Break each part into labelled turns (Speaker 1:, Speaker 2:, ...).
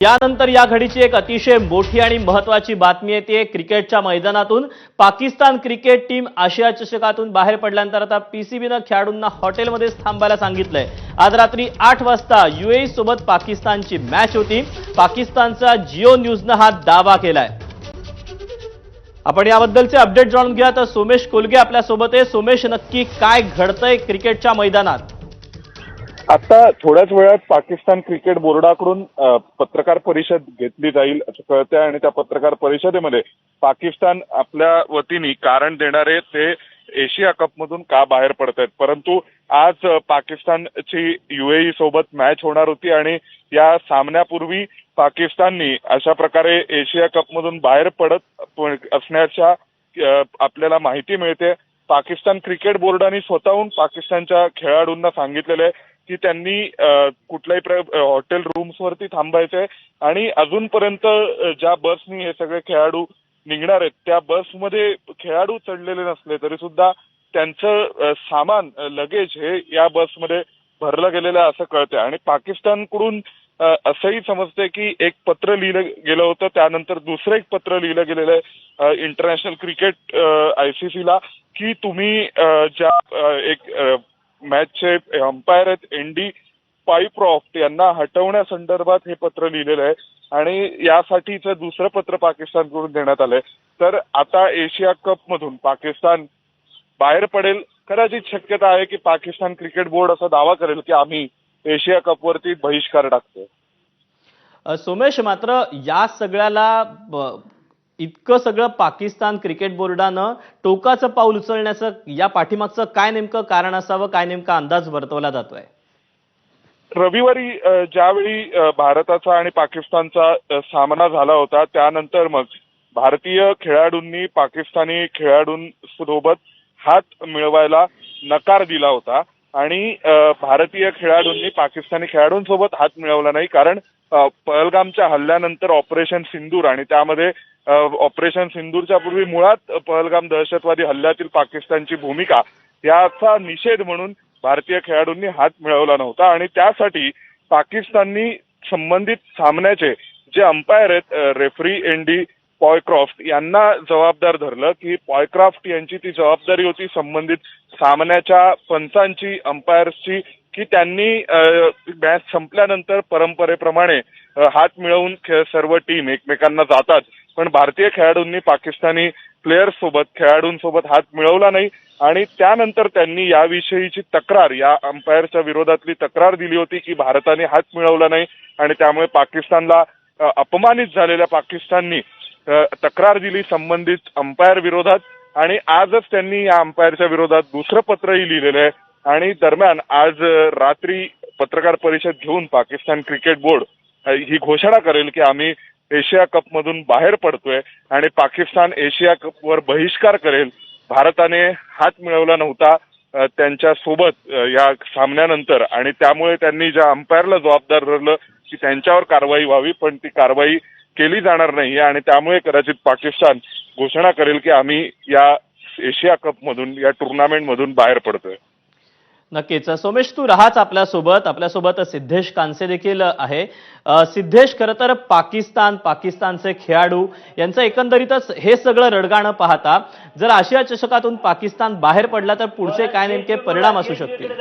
Speaker 1: यानंतर या घडीची एक अतिशय मोठी आणि महत्वाची बातमी येते क्रिकेटच्या मैदानातून. पाकिस्तान क्रिकेट टीम आशिया चषकातून बाहेर पडल्यानंतर आता पीसीबीनं खेळाडूंना हॉटेलमध्येच थांबायला सांगितलंय. आज रात्री आठ वाजता युएई सोबत पाकिस्तानची मॅच होती. पाकिस्तानचा जिओ न्यूजनं हा दावा केलाय. आपण याबद्दलचे अपडेट जाणून घ्या तर सोमेश कोलगे आपल्यासोबत आहे. सोमेश नक्की काय घडतंय क्रिकेटच्या मैदानात?
Speaker 2: आता थोड्याच वेळात पाकिस्तान क्रिकेट बोर्डाकडून पत्रकार परिषद घेतली जाईल असं कळतंय आणि त्या पत्रकार परिषदेमध्ये पाकिस्तान आपल्या वतीने कारण देणारे ते एशिया कपमधून का बाहेर पडत आहेत परंतु आज पाकिस्तानची युएई सोबत मॅच होणार होती आणि या सामन्यापूर्वी पाकिस्ताननी अशा प्रकारे एशिया कपमधून बाहेर पडत असण्याच्या आपल्याला माहिती मिळते. पाकिस्तान क्रिकेट बोर्डाने स्वतःहून पाकिस्तानच्या खेळाडूंना सांगितलेलं आहे. की त्यांनी कुठल्याही प्र हॉटेल रूम्सवरती थांबायचंय आणि अजूनपर्यंत ज्या बसनी हे सगळे खेळाडू निघणार आहेत त्या बसमध्ये खेळाडू चढलेले नसले तरी सुद्धा त्यांचं सामान लगेज हे या बसमध्ये भरलं गेलेलं आहे असं कळतंय. आणि पाकिस्तानकडून असंही समजतंय की एक पत्र लिहिलं गेलं होतं त्यानंतर दुसरं एक पत्र लिहिलं गेलेलं आहे इंटरनॅशनल क्रिकेट आयसीसीला की तुम्ही ज्या एक मॅचचे अंपायर आहेत एन डी पाईप्रॉफ्ट यांना हटवण्यासंदर्भात हे पत्र लिहिलेलं आहे. आणि यासाठीचं दुसरं पत्र पाकिस्तानकडून देण्यात आलंय. तर आता एशिया कप मधून पाकिस्तान बाहेर पडेल. कदाचित शक्यता आहे की पाकिस्तान क्रिकेट बोर्ड असा दावा करेल की आम्ही एशिया कपवरती बहिष्कार टाकतोय.
Speaker 1: सोमेश मात्र या सगळ्याला इतकं सगळं पाकिस्तान क्रिकेट बोर्डानं टोकाचं पाऊल उचलण्याचं या पाठीमागचं काय नेमकं कारण असावं काय नेमका अंदाज वर्तवला जातोय?
Speaker 2: रविवारी ज्यावेळी भारताचा आणि पाकिस्तानचा सामना झाला होता त्यानंतर मग भारतीय खेळाडूंनी पाकिस्तानी खेळाडूंसोबत हात मिळवायला नकार दिला होता. आणि भारतीय खेळाडूंनी पाकिस्तानी खेळाडूंसोबत हात मिळवला नाही कारण पहलगामच्या हल्ल्यानंतर ऑपरेशन सिंदूर आणि त्यामध्ये ऑपरेशन सिंदूरच्या पूर्वी मुळात पहलगाम दहशतवादी हल्ल्यातील पाकिस्तानची भूमिका याचा निषेध म्हणून भारतीय खेळाडूंनी हात मिळवला नव्हता. आणि त्यासाठी पाकिस्ताननी संबंधित सामन्याचे जे अंपायर आहेत रेफरी एन डी पॉयक्रॉफ्ट यांना जबाबदार धरलं की पॉयक्रॉफ्ट यांची ती जबाबदारी होती संबंधित सामन्याच्या पंचांची अंपायर्सची की त्यांनी मॅच संपल्यानंतर परंपरेप्रमाणे हात मिळवून सर्व टीम एकमेकांना जातात. पण भारतीय खेळाडूंनी पाकिस्तानी प्लेयर्स सोबत खेळाडूंसोबत हात मिळवला नाही. आणि त्यानंतर त्यांनी याविषयीची तक्रार या अंपायरच्या विरोधातली तक्रार दिली होती की भारताने हात मिळवला नाही. आणि त्यामुळे पाकिस्तानला अपमानित झालेल्या पाकिस्ताननी तक्रार दिली संबंधित अंपायर विरोधात. आणि आजच त्यांनी या अंपायरच्या विरोधात दुसरं पत्रही लिहिलेलं आहे. आणि दरम्यान आज रात्री पत्रकार परिषद घेऊन पाकिस्तान क्रिकेट बोर्ड ही घोषणा करेल की आम्ही एशिया कपमधून बाहेर पडतोय आणि पाकिस्तान एशिया कपवर बहिष्कार करेल. भारताने हात मिळवला नव्हता त्यांच्यासोबत या सामन्यानंतर. आणि त्यामुळे त्यांनी ज्या अंपायरला जबाबदार धरलं की त्यांच्यावर कारवाई व्हावी पण ती कारवाई केली जाणार नाही. आणि त्यामुळे कदाचित पाकिस्तान घोषणा करेल की आम्ही या एशिया कपमधून या टुर्नामेंटमधून बाहेर पडतोय.
Speaker 1: नक्कीच. सोमेश तू राहाच आपल्यासोबत. आपल्यासोबत सिद्धेश कांसे देखील आहे. सिद्धेश खरं तर पाकिस्तान पाकिस्तानचे खेळाडू यांचं एकंदरीतच हे सगळं रडगाणं पाहता जर आशिया चषकातून पाकिस्तान बाहेर पडला तर पुढचे काय नेमके परिणाम असू शकतील?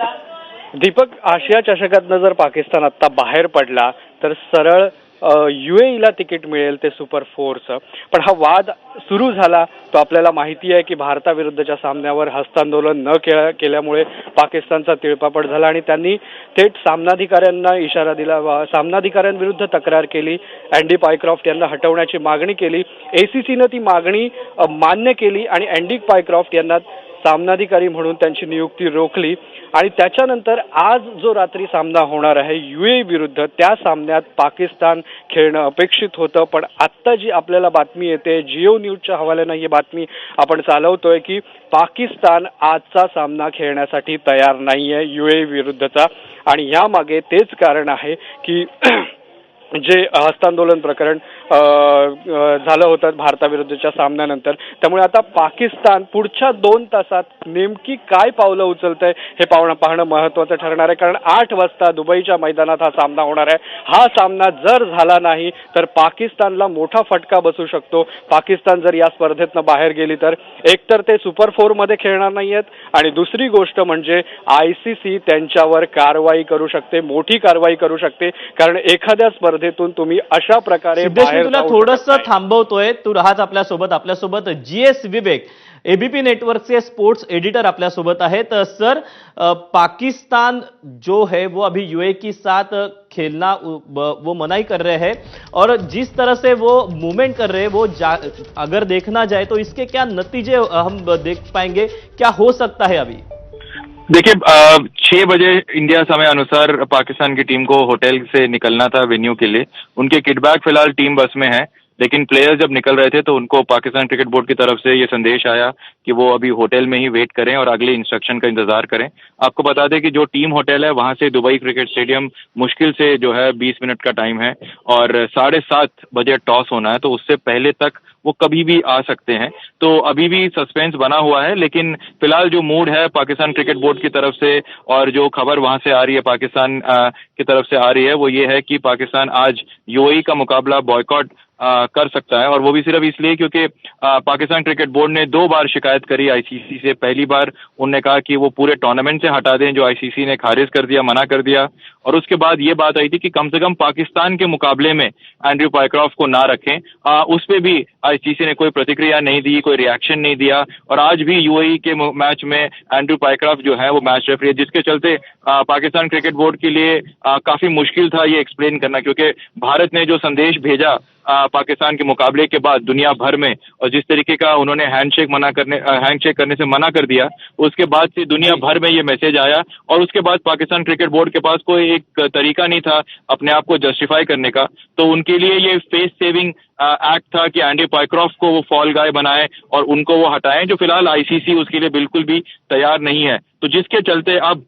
Speaker 3: दीपक आशिया चषकातनं जर पाकिस्तान आता बाहेर पडला तर सरळ युएईला तिकीट मिळेल ते सुपर फोरचं पण हा वाद सुरू झाला तो आपल्याला माहिती आहे की भारताविरुद्धच्या सामन्यावर हस्तांदोलन न केल्या केल्यामुळे पाकिस्तानचा तिळपापड झाला आणि त्यांनी थेट सामनाधिकाऱ्यांना इशारा दिला वा- सामनाधिकाऱ्यांविरुद्ध तक्रार केली अँडी पायक्रॉफ्ट यांना हटवण्याची मागणी केली एसीसीनं ती मागणी मान्य केली आणि अँडी पायक्रॉफ्ट यांना सामनाधिकारी म्हणून त्यांची नियुक्ती रोखली आणि त्याच्यानंतर आज जो रात्री सामना होणार आहे युए विरुद्ध त्या सामन्यात पाकिस्तान खेळणं अपेक्षित होतं. पण आत्ता जी आपल्याला बातमी येते जिओ न्यूजच्या हवाल्यानं ही बातमी आपण चालवतोय की पाकिस्तान आजचा सामना खेळण्यासाठी तयार नाहीये युए विरुद्धचा. आणि यामागे तेच कारण आहे की जे हस्तांदोलन प्रकरण झालं होतं भारताविरुद्धच्या सामन्यानंतर. त्यामुळे आता पाकिस्तान पुढच्या दोन तासात नेमकी काय पावलं उचलतंय हे पाहणं पाहणं महत्वाचं ठरणार आहे. कारण आठ वाजता दुबईच्या मैदानात हा सामना होणार आहे. हा सामना जर झाला नाही तर पाकिस्तानला मोठा फटका बसू शकतो. पाकिस्तान जर या स्पर्धेतनं बाहेर गेली तर. एकतर ते सुपर फोरमध्ये खेळणार नाही आहेत आणि दुसरी गोष्ट म्हणजे आय सी सी त्यांच्यावर कारवाई करू शकते मोठी कारवाई करू शकते. कारण एखाद्या स्पर्धेतून तुम्ही अशा प्रकारे
Speaker 1: तुला थोडस. थांबवतोय. तू राहाच आपल्यासोबत. आपल्यासोबत जी एस विवेक एबीपी नेटवर्कचे स्पोर्ट्स एडिटर आपल्यासोबत आहेत. सर पाकिस्तान जो है वो अभी यूए के साथ खेलना वो मनाही कर रहे हैं. और जिस तरह से वो मूवमेंट कर रहे हैं वो अगर देखना जाए तो इसके क्या नतीजे हम देख पाएंगे क्या हो सकता है अभी?
Speaker 4: देखिए छः छह बजे इंडिया समय अनुसार पाकिस्तान की टीम को होटल से निकलना था वेन्यू के लिए। उनके किटबैग फिलहाल टीम बस में है। लेकिन प्लेयर्स जब निकल रहे थे तो उनको पाकिस्तान क्रिकेट बोर्ड की तरफ़ से ये संदेश आया कि वो अभी होटल में ही वेट करें और अगले इंस्ट्रक्शन का इंतज़ार करें। आपको बता दें कि जो टीम होटल है, वहाँ से दुबई क्रिकेट स्टेडियम मुश्किल से जो है बीस मिनट का टाइम है और साढ़े सात बजे टॉस होना है तो उससे पहले तक वो कभी भी आ सकते हैं। तो अभी भी सस्पेंस बना हुआ है, लेकिन फ़िलहाल जो मूड है पाकिस्तान क्रिकेट बोर्ड की तरफ़ से और जो खबर वहाँ से आ रही है, पाकिस्तान की तरफ़ से आ रही है, वो ये है कि पाकिस्तान आज यूएई का मुकाबला बॉयकॉट कर सकता है और वो भी सिर्फ़ इसलिए क्योंकि पाकिस्तान क्रिकेट बोर्ड ने दो बार शिकायत करी आईसीसी से। पहली बार उनने कहा कि वो पूरे टूर्नामेंट से हटा दें जो आईसीसी ने खारिज कर दिया मना कर दिया। और उसके बाद ये बात आई थी कि कम से कम पाकिस्तान के मुकाबले में एंड्रयू पाइक्रॉफ को ना रखें। अ, उस पर भी आईसीसी ने कोई प्रतिक्रिया नहीं दी कोई रिएक्शन नहीं दिया। और आज भी यूएई के मैच में एंड्रयू पाइक्रॉफ जो है वो मैच रेफरी है जिसके चलते पाकिस्तान क्रिकेट बोर्ड के लिए काफ़ी मुश्किल था ये एक्सप्लेन करना क्योंकि भारत ने जो संदेश भेजा पाकिस्तान के मुकाबले के बाद दुनिया भर में और जिस तरीके का उन्होंने हैंडशेक मना करने हैंडशेक करने से मना कर दिया उसके बाद से दुनिया भर में ये मैसेज आया और उसके बाद पाकिस्तान क्रिकेट बोर्ड के पास कोई एक तरीका नहीं था अपने आप को जस्टिफाई करने का तो उनके लिए ये फेस सेविंग एक्ट था कि एंडी पाइक्रॉफ को वो फॉल गाय बनाए और उनको वो हटाएँ जो फ़िलहाल आईसीसी उसके लिए बिल्कुल भी तैयार नहीं है। तो जिसके चलते अब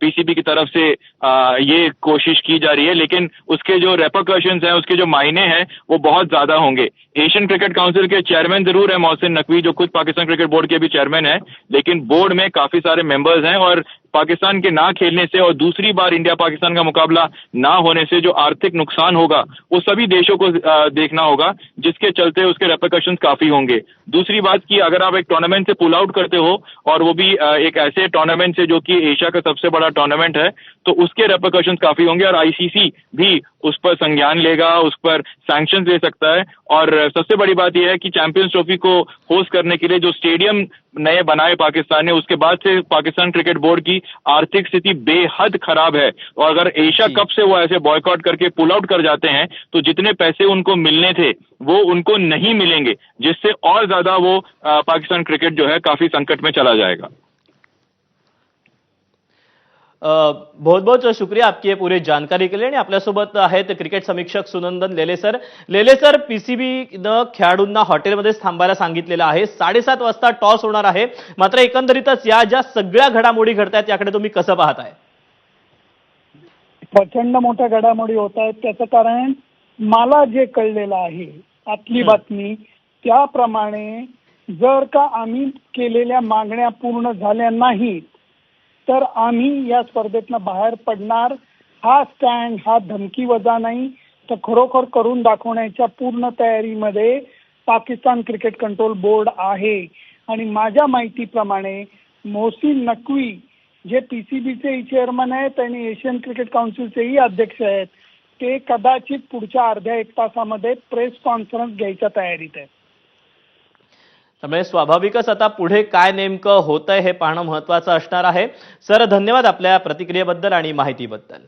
Speaker 4: पीसीबी की तरफ़ से आ, ये कोशिश की जा रही है लेकिन उसके जो रेपोकशंस हैं उसके जो मायने हैं वो बहुत ज़्यादा होंगे। एशियन क्रिकेट काउंसिल के चेयरमैन ज़रूर है मोहसिन नकवी जो खुद पाकिस्तान क्रिकेट बोर्ड के भी चेयरमैन है लेकिन बोर्ड में काफ़ी सारे मेंबर्स हैं और पाकिस्तान के ना खेलने से और दूसरी बार इंडिया पाकिस्तान का मुकाबला ना होने से जो आर्थिक नुकसान होगा, वो सभी देशों को देखना होगा, जिसके चलते उसके रेपोकशन काफ़ी होंगे। दूसरी बात की अगर आप एक टूर्नामेंट से पुल आउट करते हो, और वो भी एक ऐसे टूर्नामेंट से जो कि एशिया का सबसे बड़ा टूर्नामेंट है तो उसके रेपोकशंस काफ़ी होंगे और आईसीसी भी उस पर संज्ञान लेगा उस पर सैंक्शन ले सकता है। और सबसे बड़ी बात यह है कि चैंपियंस ट्रॉफी को होस्ट करने के लिए जो स्टेडियम नए बनाए पाकिस्तान ने उसके बाद से पाकिस्तान क्रिकेट बोर्ड की आर्थिक स्थिति बेहद खराब है। और अगर एशिया कप से वो ऐसे बॉयकॉट करके पुल आउट कर जाते हैं तो जितने पैसे उनको मिलने थे वो उनको नहीं मिलेंगे जिससे और ज़्यादा वो पाकिस्तान क्रिकेट जो है काफ़ी संकट में चला जाएगा।
Speaker 1: बहुत बहुत शुक्रिया आपकी पूरी जानकारी के लिए। आणि आपल्यासोबत आहेत क्रिकेट समीक्षक सुनंदन लेले सर। लेले सर पीसीबीनं खेळाडूंना हॉटेलमध्येच थांबायला सांगितलेलं आहे. साडेसात वाजता टॉस होणार आहे. मात्र एकंदरीतच या ज्या सगळ्या घडामोडी घडतायत याकडे तुम्ही कसं पाहताय?
Speaker 5: प्रचंड मोठ्या घडामोडी होत आहेत त्याचं कारण मला जे कळलेलं आहे आतली
Speaker 1: हं.
Speaker 5: बातमी त्याप्रमाणे जर का आम्ही केलेल्या मागण्या पूर्ण झाल्या नाहीत तर आम्ही या स्पर्धेतनं बाहेर पडणार. हा स्टँड हा धमकी वजा नाही. तर खरोखर करून दाखवण्याच्या पूर्ण तयारीमध्ये पाकिस्तान क्रिकेट कंट्रोल बोर्ड आहे. आणि माझ्या माहितीप्रमाणे मोहसिन नकवी जे पीसीबीचे चेअरमन आहेत आणि एशियन क्रिकेट काउन्सिलचेही अध्यक्ष आहेत ते कदाचित पुढच्या अर्ध्या एक तासामध्ये प्रेस कॉन्फरन्स घ्यायच्या तयारीत आहेत.
Speaker 1: त्यामुळे स्वाभाविकच आता पुढे काय नेमकं होतंय हे पाहणं महत्वाचं असणार आहे. सर धन्यवाद आपल्या प्रतिक्रियेबद्दल आणि माहितीबद्दल.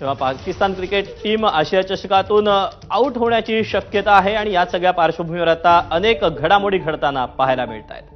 Speaker 1: तेव्हा पाकिस्तान क्रिकेट टीम आशिया चषकातून आऊट होण्याची शक्यता आहे आणि या सगळ्या पार्श्वभूमीवर आता अनेक घडामोडी घडताना पाहायला मिळत आहेत